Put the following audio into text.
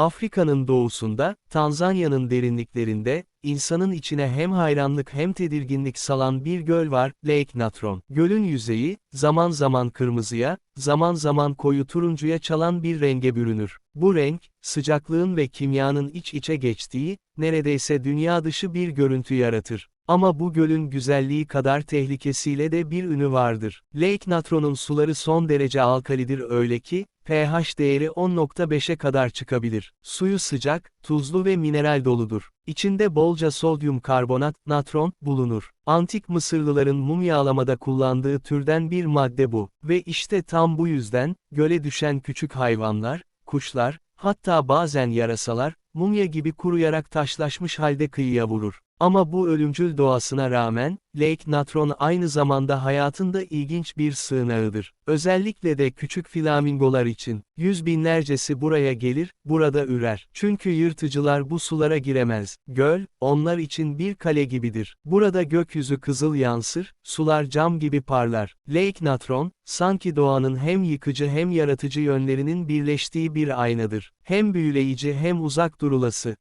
Afrika'nın doğusunda, Tanzanya'nın derinliklerinde, insanın içine hem hayranlık hem tedirginlik salan bir göl var, Lake Natron. Gölün yüzeyi, zaman zaman kırmızıya, zaman zaman koyu turuncuya çalan bir renge bürünür. Bu renk, sıcaklığın ve kimyanın iç içe geçtiği, neredeyse dünya dışı bir görüntü yaratır. Ama bu gölün güzelliği kadar tehlikesiyle de bir ünü vardır. Lake Natron'un suları son derece alkalidir öyle ki, pH değeri 10.5'e kadar çıkabilir. Suyu sıcak, tuzlu ve mineral doludur. İçinde bolca sodyum karbonat, natron, bulunur. Antik Mısırlıların mumyalamada kullandığı türden bir madde bu. Ve işte tam bu yüzden, göle düşen küçük hayvanlar, kuşlar, hatta bazen yarasalar, mumya gibi kuruyarak taşlaşmış halde kıyıya vurur. Ama bu ölümcül doğasına rağmen, Lake Natron aynı zamanda hayatında ilginç bir sığınağıdır. Özellikle de küçük flamingolar için. Yüz binlercesi buraya gelir, burada ürer. Çünkü yırtıcılar bu sulara giremez. Göl, onlar için bir kale gibidir. Burada gökyüzü kızıl yansır, sular cam gibi parlar. Lake Natron, sanki doğanın hem yıkıcı hem yaratıcı yönlerinin birleştiği bir aynadır. Hem büyüleyici hem uzak durulası.